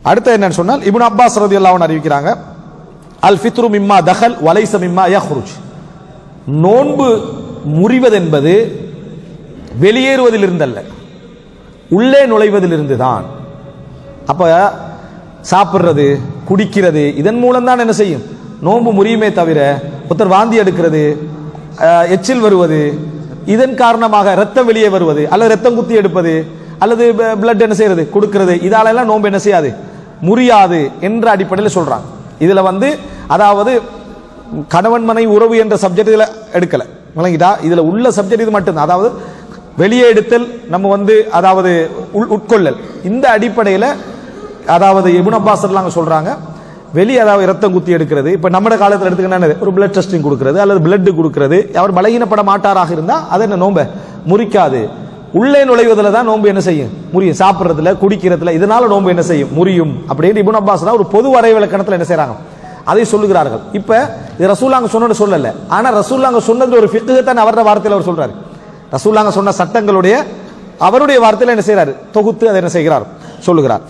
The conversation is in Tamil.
அடுத்து என்னன்னு சொன்னால் இபுன் அப்பாஸ் ரதியல்லாஹு அறிவிக்கிறாங்க அல் ஃபித்ரு மிம்மா தஹல் வலைச மிம்மா யஹ்ருஜ். நோன்பு முறிவதென்பது வெளியேறுவதிலிருந்தல்ல உள்ளே நுழைவதிலிருந்து தான் அப்ப சாப்பிடுறது குடிக்கிறது இதன் மூலம் தான் என்ன செய்யும்? நோன்பு முறியுமே தவிர ஒருத்தர் வாந்தி எடுக்கிறது எச்சில் வருவது இதன் காரணமாக ரத்தம் வெளியே வருவது அல்லது ரத்தம் குத்தி எடுப்பது அல்லது பிளட் என்ன செய்யறது கொடுக்கிறது இதாலெல்லாம் நோன்பு என்ன செய்யாது? முறியாது என்ற அடிப்படையில் சொல்றாங்க. இதுல வந்து அதாவது கணவன் மனை உறவு என்ற சப்ஜெக்ட் இதுல எடுக்கல. விளங்கிட்டா? இதுல உள்ள சப்ஜெக்ட் இது மட்டும்தான். அதாவது வெளியே எடுத்தல் நம்ம வந்து அதாவது உள் உட்கொள்ளல். இந்த அடிப்படையில் அதாவது இபுன் அப்பாஸ் அங்கே சொல்கிறாங்க வெளியே அதாவது ரத்தம் குத்தி எடுக்கிறது. இப்போ நம்ம காலத்தில் எடுத்துக்கினா ஒரு பிளட் டெஸ்டிங் கொடுக்குறது அல்லது பிளட் கொடுக்குறது. அவர் பலகீனப்பட மாட்டாராக இருந்தால் அதை என்ன நோம்ப முறிக்காது. உள்ளே நுழைவதில் தான் நோன்பு என்ன செய்யும்? முறியும். சாப்பிட்றதுல குடிக்கிறதுல இதனால நோன்பு என்ன செய்யும்? முறியும். அப்படின்னு இபுன் அப்பாஸ் ஒரு பொது வரை விளக்கணத்தில் என்ன செய்கிறாங்க அதை சொல்லுகிறார்கள். இப்போ இது ரசூல்லாங்க சொன்னது சொல்லலை. ஆனால் ரசூல்லாங்க சொன்னது ஒரு ஃபிக்குகத்தான் அவரோட வார்த்தையில் அவர் சொல்கிறார் ரசூல்லாங்க சொன்ன சட்டங்களுடைய அவருடைய வார்த்தையில் என்ன செய்கிறார் தொகுத்து அதை என்ன செய்கிறார்? சொல்லுகிறார்.